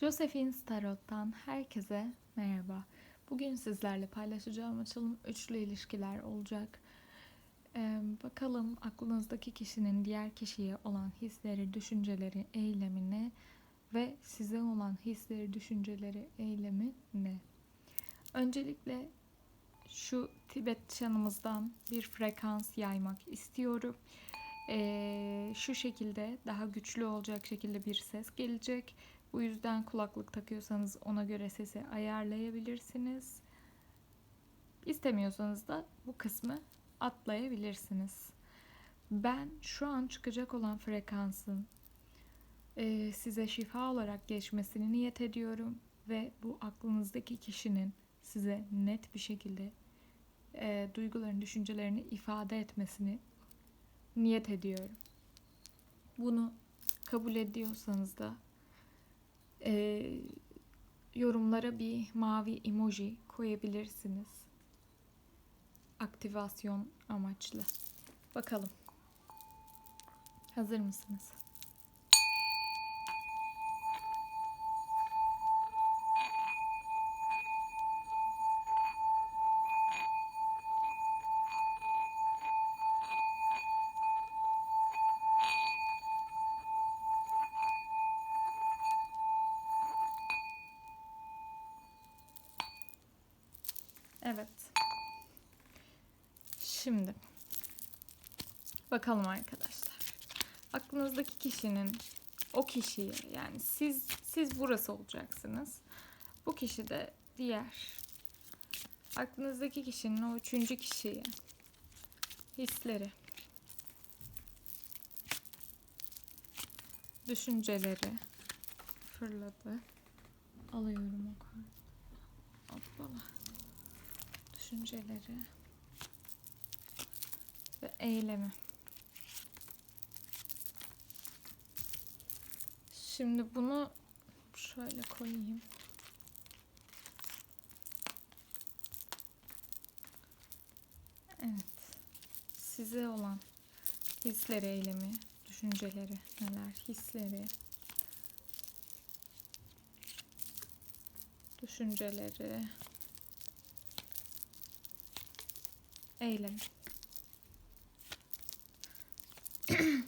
Josephine Starot'tan herkese merhaba. Bugün sizlerle paylaşacağım açılım üçlü ilişkiler olacak. Ee, bakalım aklınızdaki kişinin diğer kişiye olan hisleri, düşünceleri, eylemi ve size olan hisleri, düşünceleri, eylemi ne? Öncelikle şu Tibet çanımızdan bir frekans yaymak istiyorum. Ee, şu şekilde daha güçlü olacak şekilde bir ses gelecek. Bu yüzden kulaklık takıyorsanız ona göre sesi ayarlayabilirsiniz. İstemiyorsanız da bu kısmı atlayabilirsiniz. Ben şu an çıkacak olan frekansın e, size şifa olarak geçmesini niyet ediyorum ve bu aklınızdaki kişinin size net bir şekilde e, duygularını, düşüncelerini ifade etmesini niyet ediyorum. Bunu kabul ediyorsanız da e, yorumlara bir mavi emoji koyabilirsiniz. Aktivasyon amaçlı. Bakalım. Hazır mısınız? Evet. Şimdi bakalım arkadaşlar. Aklınızdaki kişinin o kişiye yani siz siz burası olacaksınız. Bu kişi de diğer. Aklınızdaki kişinin o üçüncü kişiye hisleri, düşünceleri fırladı. Alıyorum o kartı. Hoppala düşünceleri ve eylemi. Şimdi bunu şöyle koyayım. Evet. Size olan hisleri, eylemi, düşünceleri neler? Hisleri, düşünceleri, Eylem.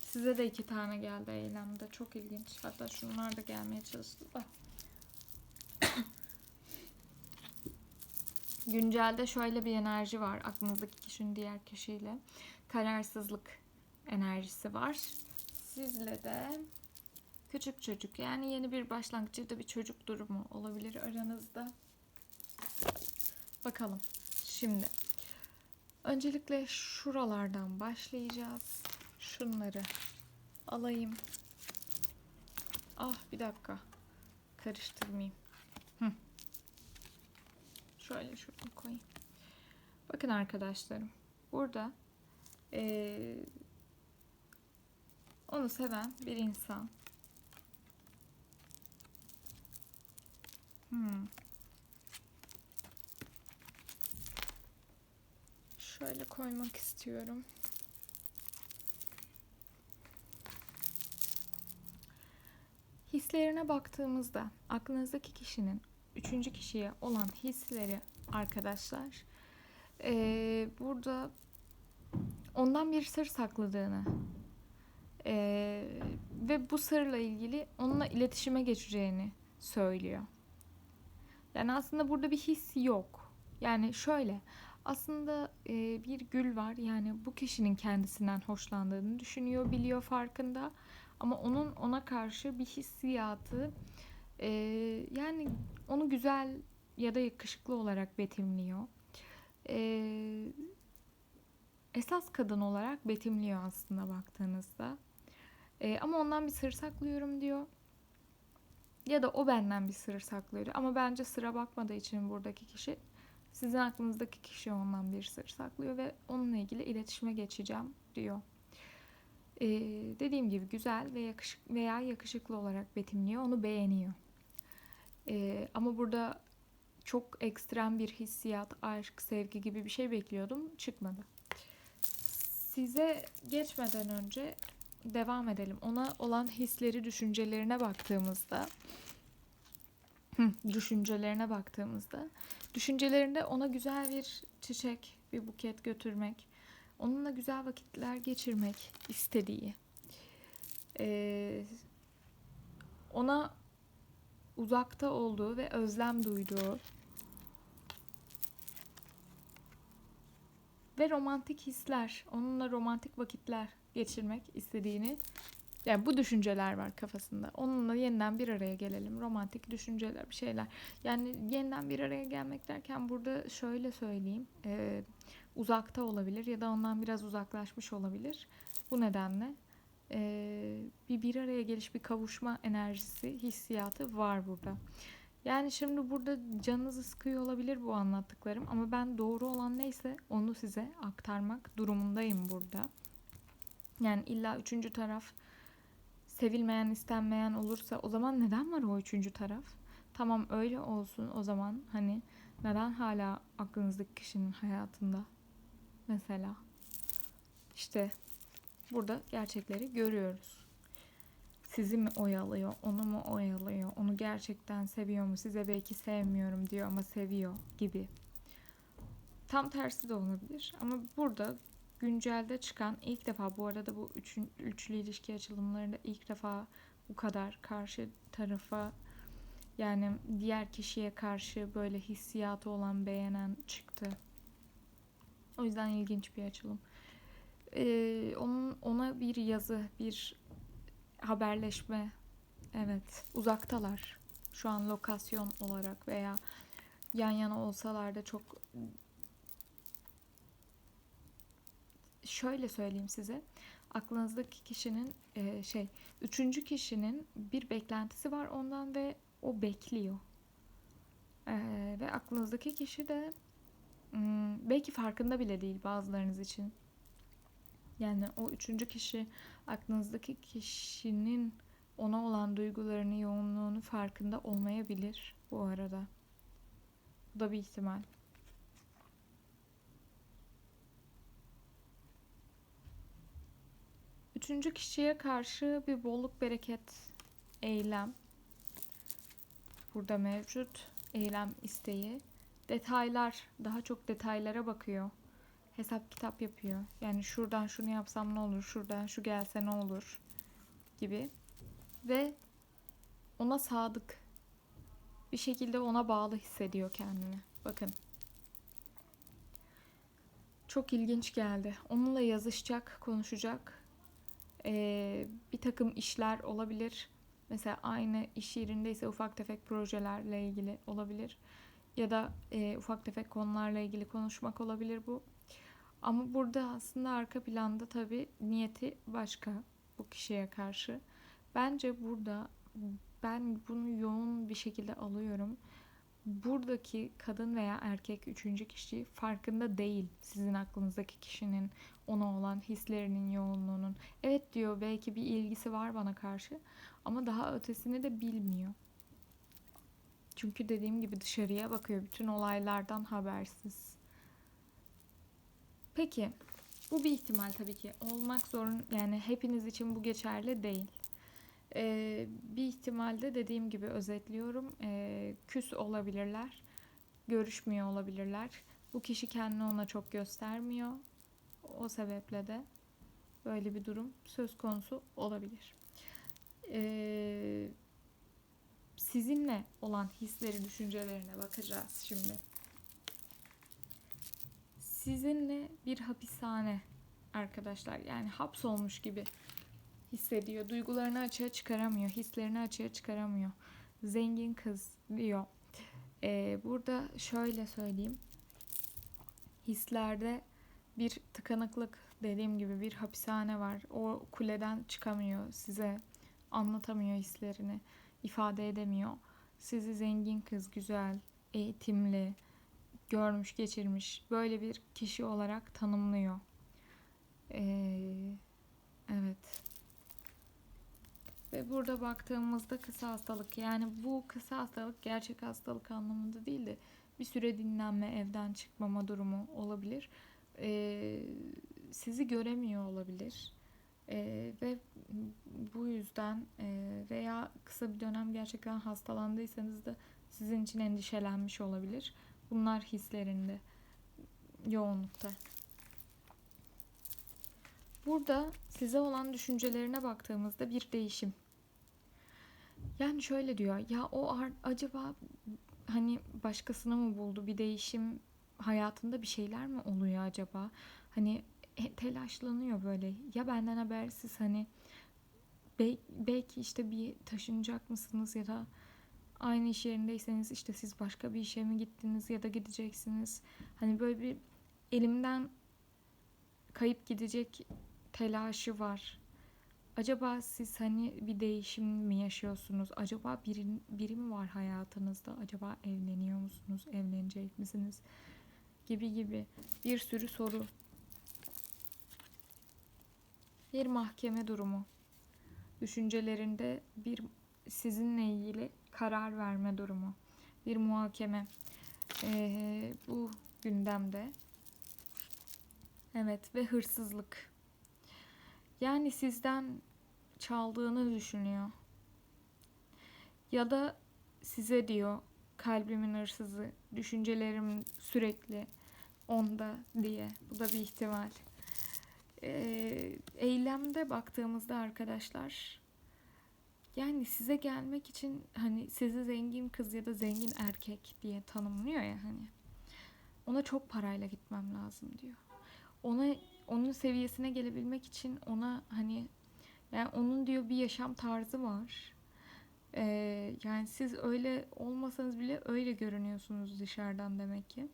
Size de iki tane geldi eylemde. Çok ilginç. Hatta şunlar da gelmeye çalıştı da. Güncelde şöyle bir enerji var. Aklınızdaki kişinin diğer kişiyle. Kararsızlık enerjisi var. Sizle de küçük çocuk yani yeni bir başlangıç da bir çocuk durumu olabilir aranızda. Bakalım. Şimdi Öncelikle şuralardan başlayacağız. Şunları alayım. Ah bir dakika. Karıştırmayayım. Hı. Şöyle şuradan koyayım. Bakın arkadaşlarım. Burada ee, onu seven bir insan. Hmm. Şöyle koymak istiyorum. Hislerine baktığımızda aklınızdaki kişinin üçüncü kişiye olan hisleri arkadaşlar ee, burada ondan bir sır sakladığını ee, ve bu sırla ilgili onunla iletişime geçeceğini söylüyor. Yani aslında burada bir his yok. Yani şöyle aslında e, bir gül var. Yani bu kişinin kendisinden hoşlandığını düşünüyor, biliyor, farkında. Ama onun ona karşı bir hissiyatı e, yani onu güzel ya da yakışıklı olarak betimliyor. E, esas kadın olarak betimliyor aslında baktığınızda. E, ama ondan bir sır saklıyorum diyor. Ya da o benden bir sır saklıyor. Ama bence sıra bakmadığı için buradaki kişi sizin aklınızdaki kişi ondan bir sır saklıyor ve onunla ilgili iletişime geçeceğim diyor. Ee, dediğim gibi güzel ve yakışık veya yakışıklı olarak betimliyor, onu beğeniyor. Ee, ama burada çok ekstrem bir hissiyat, aşk, sevgi gibi bir şey bekliyordum, çıkmadı. Size geçmeden önce devam edelim. Ona olan hisleri, düşüncelerine baktığımızda düşüncelerine baktığımızda düşüncelerinde ona güzel bir çiçek, bir buket götürmek, onunla güzel vakitler geçirmek istediği, ee, ona uzakta olduğu ve özlem duyduğu ve romantik hisler, onunla romantik vakitler geçirmek istediğini yani bu düşünceler var kafasında. Onunla yeniden bir araya gelelim. Romantik düşünceler, bir şeyler. Yani yeniden bir araya gelmek derken burada şöyle söyleyeyim. E, uzakta olabilir ya da ondan biraz uzaklaşmış olabilir. Bu nedenle e, bir bir araya geliş, bir kavuşma enerjisi, hissiyatı var burada. Yani şimdi burada canınızı sıkıyor olabilir bu anlattıklarım ama ben doğru olan neyse onu size aktarmak durumundayım burada. Yani illa üçüncü taraf sevilmeyen, istenmeyen olursa o zaman neden var o üçüncü taraf? Tamam öyle olsun o zaman hani neden hala aklınızdaki kişinin hayatında? Mesela işte burada gerçekleri görüyoruz. Sizi mi oyalıyor, onu mu oyalıyor, onu gerçekten seviyor mu, size belki sevmiyorum diyor ama seviyor gibi. Tam tersi de olabilir ama burada güncelde çıkan ilk defa bu arada bu üçün, üçlü ilişki açılımlarında ilk defa bu kadar karşı tarafa yani diğer kişiye karşı böyle hissiyatı olan beğenen çıktı. O yüzden ilginç bir açılım. Ee, onun ona bir yazı, bir haberleşme. Evet, uzaktalar. Şu an lokasyon olarak veya yan yana olsalar da çok şöyle söyleyeyim size. Aklınızdaki kişinin e, şey, üçüncü kişinin bir beklentisi var ondan ve o bekliyor. E, ve aklınızdaki kişi de hmm, belki farkında bile değil bazılarınız için. Yani o üçüncü kişi aklınızdaki kişinin ona olan duygularını, yoğunluğunu farkında olmayabilir bu arada. Bu da bir ihtimal. Üçüncü kişiye karşı bir bolluk bereket eylem burada mevcut. Eylem isteği. Detaylar, daha çok detaylara bakıyor. Hesap kitap yapıyor. Yani şuradan şunu yapsam ne olur, şuradan şu gelse ne olur gibi. Ve ona sadık. Bir şekilde ona bağlı hissediyor kendini. Bakın. Çok ilginç geldi. Onunla yazışacak, konuşacak e, bir takım işler olabilir. Mesela aynı iş yerindeyse ufak tefek projelerle ilgili olabilir. Ya da e, ufak tefek konularla ilgili konuşmak olabilir bu. Ama burada aslında arka planda tabii niyeti başka bu kişiye karşı. Bence burada ben bunu yoğun bir şekilde alıyorum buradaki kadın veya erkek üçüncü kişi farkında değil sizin aklınızdaki kişinin ona olan hislerinin yoğunluğunun. Evet diyor belki bir ilgisi var bana karşı ama daha ötesini de bilmiyor. Çünkü dediğim gibi dışarıya bakıyor bütün olaylardan habersiz. Peki bu bir ihtimal tabii ki olmak zorun yani hepiniz için bu geçerli değil. Ee, bir ihtimalde dediğim gibi özetliyorum. Ee, küs olabilirler. Görüşmüyor olabilirler. Bu kişi kendini ona çok göstermiyor. O sebeple de böyle bir durum söz konusu olabilir. Ee, sizinle olan hisleri, düşüncelerine bakacağız şimdi. Sizinle bir hapishane arkadaşlar. Yani hapsolmuş gibi hissediyor. Duygularını açığa çıkaramıyor. Hislerini açığa çıkaramıyor. Zengin kız diyor. Ee, burada şöyle söyleyeyim. Hislerde bir tıkanıklık dediğim gibi bir hapishane var. O kuleden çıkamıyor. Size anlatamıyor hislerini. ifade edemiyor. Sizi zengin kız, güzel, eğitimli, görmüş, geçirmiş böyle bir kişi olarak tanımlıyor. Ee, evet. Ve burada baktığımızda kısa hastalık yani bu kısa hastalık gerçek hastalık anlamında değil de bir süre dinlenme, evden çıkmama durumu olabilir. Ee, sizi göremiyor olabilir. Ee, ve bu yüzden e, veya kısa bir dönem gerçekten hastalandıysanız da sizin için endişelenmiş olabilir. Bunlar hislerinde yoğunlukta. Burada size olan düşüncelerine baktığımızda bir değişim. Yani şöyle diyor. Ya o acaba hani başkasını mı buldu? Bir değişim hayatında bir şeyler mi oluyor acaba? Hani he- telaşlanıyor böyle. Ya benden habersiz hani bel- belki işte bir taşınacak mısınız ya da aynı iş yerindeyseniz işte siz başka bir işe mi gittiniz ya da gideceksiniz. Hani böyle bir elimden kayıp gidecek telaşı var. Acaba siz hani bir değişim mi yaşıyorsunuz? Acaba biri, biri mi var hayatınızda? Acaba evleniyor musunuz? Evlenecek misiniz? Gibi gibi bir sürü soru. Bir mahkeme durumu. Düşüncelerinde bir sizinle ilgili karar verme durumu. Bir muhakeme. Ee, bu gündemde. Evet ve hırsızlık. Yani sizden çaldığını düşünüyor. Ya da size diyor kalbimin hırsızı, düşüncelerim sürekli onda diye. Bu da bir ihtimal. Ee, eylemde baktığımızda arkadaşlar yani size gelmek için hani sizi zengin kız ya da zengin erkek diye tanımlıyor ya hani. Ona çok parayla gitmem lazım diyor. Ona onun seviyesine gelebilmek için ona hani yani onun diyor bir yaşam tarzı var. Ee, yani siz öyle olmasanız bile öyle görünüyorsunuz dışarıdan demek ki.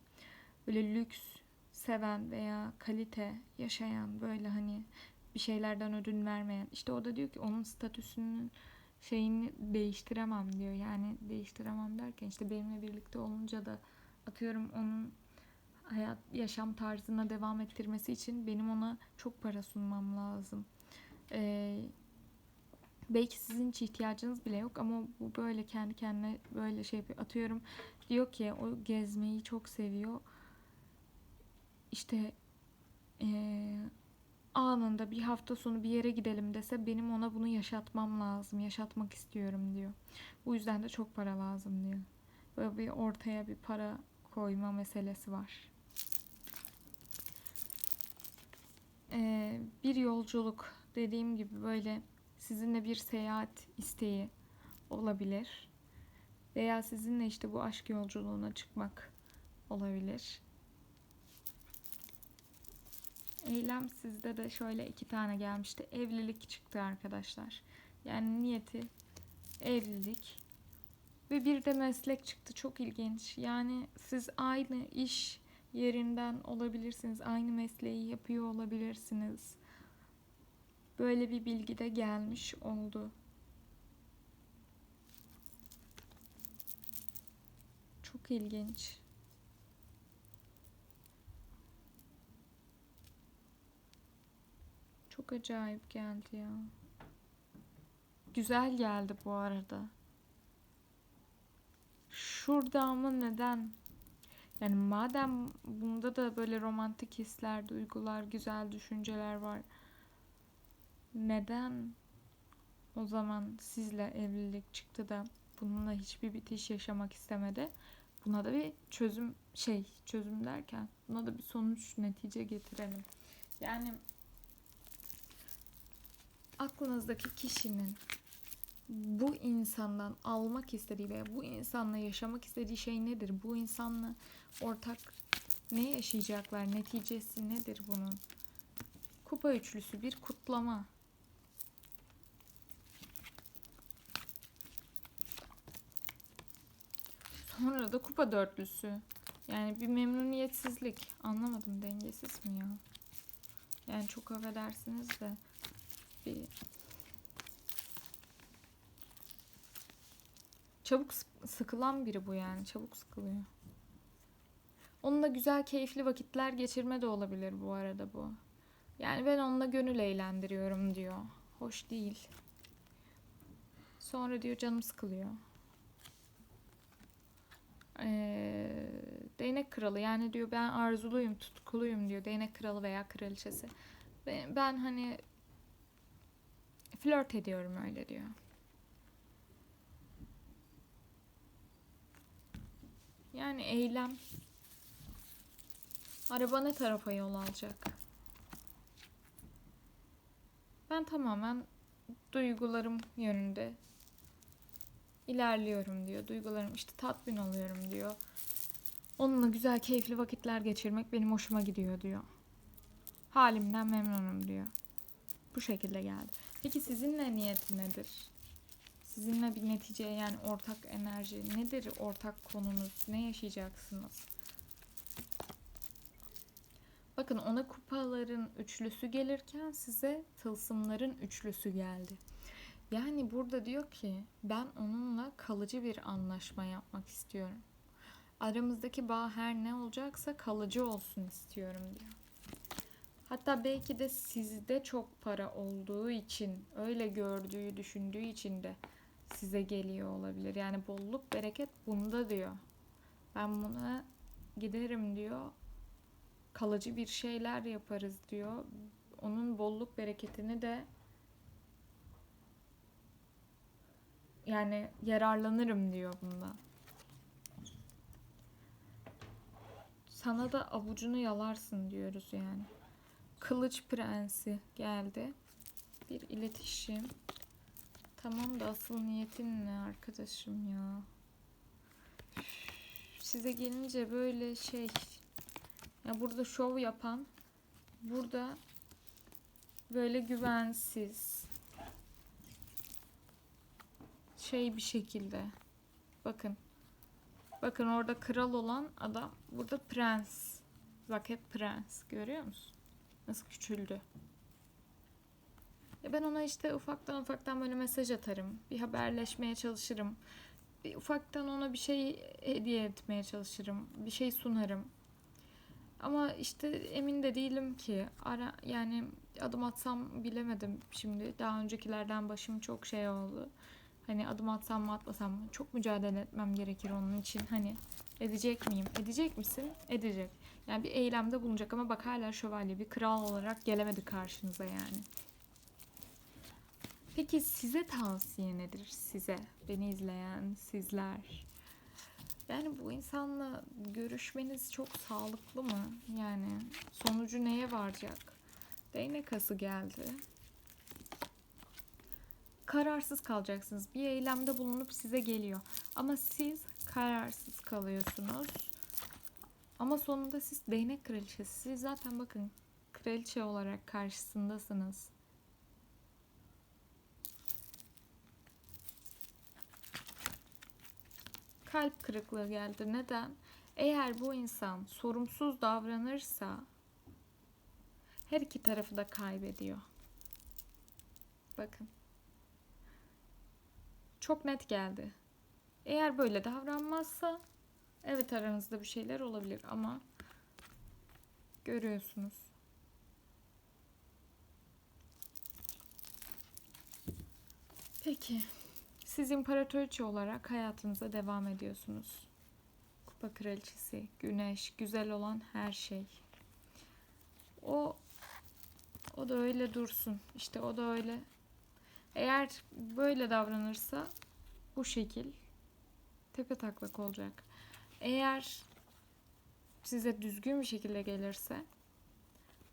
Böyle lüks seven veya kalite yaşayan böyle hani bir şeylerden ödün vermeyen. İşte o da diyor ki onun statüsünün şeyini değiştiremem diyor. Yani değiştiremem derken işte benimle birlikte olunca da atıyorum onun hayat yaşam tarzına devam ettirmesi için benim ona çok para sunmam lazım. Ee, belki sizin hiç ihtiyacınız bile yok ama bu böyle kendi kendine böyle şey. Atıyorum diyor ki o gezmeyi çok seviyor. İşte ee, anında bir hafta sonu bir yere gidelim dese benim ona bunu yaşatmam lazım. Yaşatmak istiyorum diyor. Bu yüzden de çok para lazım diyor. Böyle bir ortaya bir para koyma meselesi var. Ee, bir yolculuk dediğim gibi böyle sizinle bir seyahat isteği olabilir. Veya sizinle işte bu aşk yolculuğuna çıkmak olabilir. Eylem sizde de şöyle iki tane gelmişti. Evlilik çıktı arkadaşlar. Yani niyeti evlilik. Ve bir de meslek çıktı. Çok ilginç. Yani siz aynı iş yerinden olabilirsiniz. Aynı mesleği yapıyor olabilirsiniz. Böyle bir bilgi de gelmiş oldu. Çok ilginç. Çok acayip geldi ya. Güzel geldi bu arada. Şurada ama neden? Yani madem bunda da böyle romantik hisler, duygular, güzel düşünceler var. Neden o zaman sizle evlilik çıktı da bununla hiçbir bitiş yaşamak istemedi? Buna da bir çözüm şey, çözüm derken buna da bir sonuç, netice getirelim. Yani aklınızdaki kişinin bu insandan almak istediği veya bu insanla yaşamak istediği şey nedir? Bu insanla ortak ne yaşayacaklar? Neticesi nedir bunun? Kupa üçlüsü bir kutlama. Sonra da kupa dörtlüsü. Yani bir memnuniyetsizlik. Anlamadım dengesiz mi ya? Yani çok affedersiniz de bir çabuk sıkılan biri bu yani. Çabuk sıkılıyor. Onunla güzel, keyifli vakitler geçirme de olabilir bu arada bu. Yani ben onunla gönül eğlendiriyorum diyor. Hoş değil. Sonra diyor canım sıkılıyor. Ee, değnek kralı yani diyor ben arzuluyum, tutkuluyum diyor. Değnek kralı veya kraliçesi. Ben, ben hani Flört ediyorum öyle diyor. Yani eylem. Araba ne tarafa yol alacak? Ben tamamen duygularım yönünde ilerliyorum diyor. Duygularım işte tatmin oluyorum diyor. Onunla güzel keyifli vakitler geçirmek benim hoşuma gidiyor diyor. Halimden memnunum diyor. Bu şekilde geldi. Peki sizinle niyeti nedir? Sizinle bir netice yani ortak enerji nedir ortak konunuz? Ne yaşayacaksınız? Bakın ona kupaların üçlüsü gelirken size tılsımların üçlüsü geldi. Yani burada diyor ki ben onunla kalıcı bir anlaşma yapmak istiyorum. Aramızdaki bağ her ne olacaksa kalıcı olsun istiyorum diyor. Hatta belki de sizde çok para olduğu için, öyle gördüğü, düşündüğü için de size geliyor olabilir. Yani bolluk, bereket bunda diyor. Ben buna giderim diyor. Kalıcı bir şeyler yaparız diyor. Onun bolluk bereketini de yani yararlanırım diyor bundan. Sana da avucunu yalarsın diyoruz yani. Kılıç prensi geldi. Bir iletişim. Tamam da asıl niyetin ne arkadaşım ya? Size gelince böyle şey ya burada şov yapan burada böyle güvensiz şey bir şekilde bakın bakın orada kral olan adam burada prens bak hep prens görüyor musun nasıl küçüldü ya ben ona işte ufaktan ufaktan böyle mesaj atarım bir haberleşmeye çalışırım bir ufaktan ona bir şey hediye etmeye çalışırım bir şey sunarım ama işte emin de değilim ki ara yani adım atsam bilemedim şimdi daha öncekilerden başım çok şey oldu Hani adım atsam mı atmasam mı? Çok mücadele etmem gerekir onun için. Hani edecek miyim? Edecek misin? Edecek. Yani bir eylemde bulunacak ama bak hala şövalye bir kral olarak gelemedi karşınıza yani. Peki size tavsiye nedir? Size, beni izleyen sizler. Yani bu insanla görüşmeniz çok sağlıklı mı? Yani sonucu neye varacak? Değnek ası geldi kararsız kalacaksınız. Bir eylemde bulunup size geliyor. Ama siz kararsız kalıyorsunuz. Ama sonunda siz değnek kraliçesi. Siz zaten bakın kraliçe olarak karşısındasınız. Kalp kırıklığı geldi. Neden? Eğer bu insan sorumsuz davranırsa her iki tarafı da kaybediyor. Bakın çok net geldi. Eğer böyle davranmazsa evet aranızda bir şeyler olabilir ama görüyorsunuz. Peki. Siz imparatoriçe olarak hayatınıza devam ediyorsunuz. Kupa kraliçesi, güneş, güzel olan her şey. O o da öyle dursun. İşte o da öyle eğer böyle davranırsa bu şekil tepe taklak olacak. Eğer size düzgün bir şekilde gelirse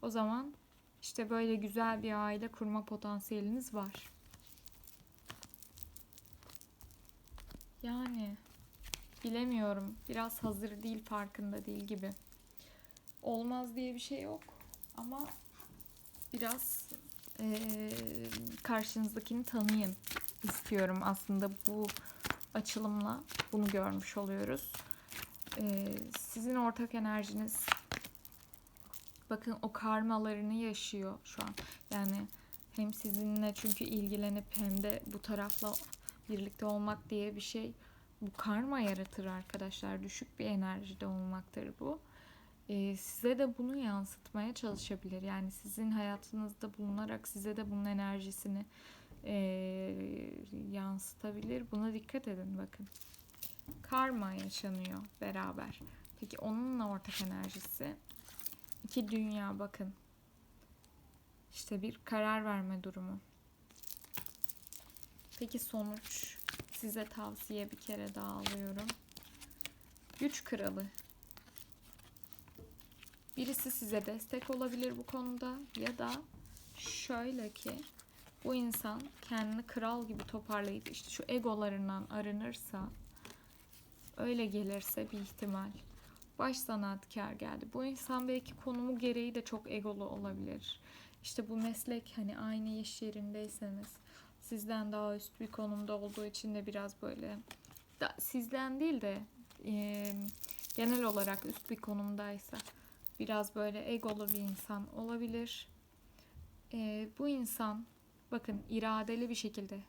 o zaman işte böyle güzel bir aile kurma potansiyeliniz var. Yani bilemiyorum. Biraz hazır değil, farkında değil gibi. Olmaz diye bir şey yok. Ama biraz e, karşınızdakini tanıyın istiyorum aslında bu açılımla bunu görmüş oluyoruz. E, sizin ortak enerjiniz bakın o karmalarını yaşıyor şu an. Yani hem sizinle çünkü ilgilenip hem de bu tarafla birlikte olmak diye bir şey bu karma yaratır arkadaşlar. Düşük bir enerjide olmaktır bu e, size de bunu yansıtmaya çalışabilir. Yani sizin hayatınızda bulunarak size de bunun enerjisini e, yansıtabilir. Buna dikkat edin bakın. Karma yaşanıyor beraber. Peki onunla ortak enerjisi iki dünya bakın. İşte bir karar verme durumu. Peki sonuç size tavsiye bir kere daha alıyorum. Güç kralı. Birisi size destek olabilir bu konuda ya da şöyle ki bu insan kendini kral gibi toparlayıp işte şu egolarından arınırsa öyle gelirse bir ihtimal baş sanatkar geldi. Bu insan belki konumu gereği de çok egolu olabilir. İşte bu meslek hani aynı iş yerindeyseniz sizden daha üst bir konumda olduğu için de biraz böyle da, sizden değil de e, genel olarak üst bir konumdaysa biraz böyle egolu bir insan olabilir. E, bu insan bakın iradeli bir şekilde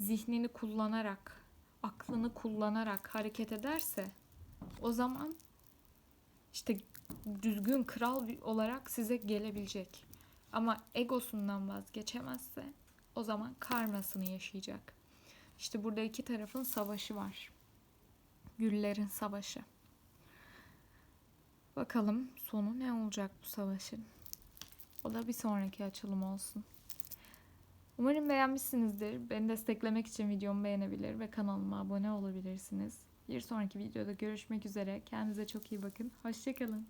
zihnini kullanarak, aklını kullanarak hareket ederse o zaman işte düzgün kral olarak size gelebilecek. Ama egosundan vazgeçemezse o zaman karmasını yaşayacak. İşte burada iki tarafın savaşı var. Güllerin savaşı. Bakalım sonu ne olacak bu savaşın. O da bir sonraki açılım olsun. Umarım beğenmişsinizdir. Beni desteklemek için videomu beğenebilir ve kanalıma abone olabilirsiniz. Bir sonraki videoda görüşmek üzere. Kendinize çok iyi bakın. Hoşçakalın.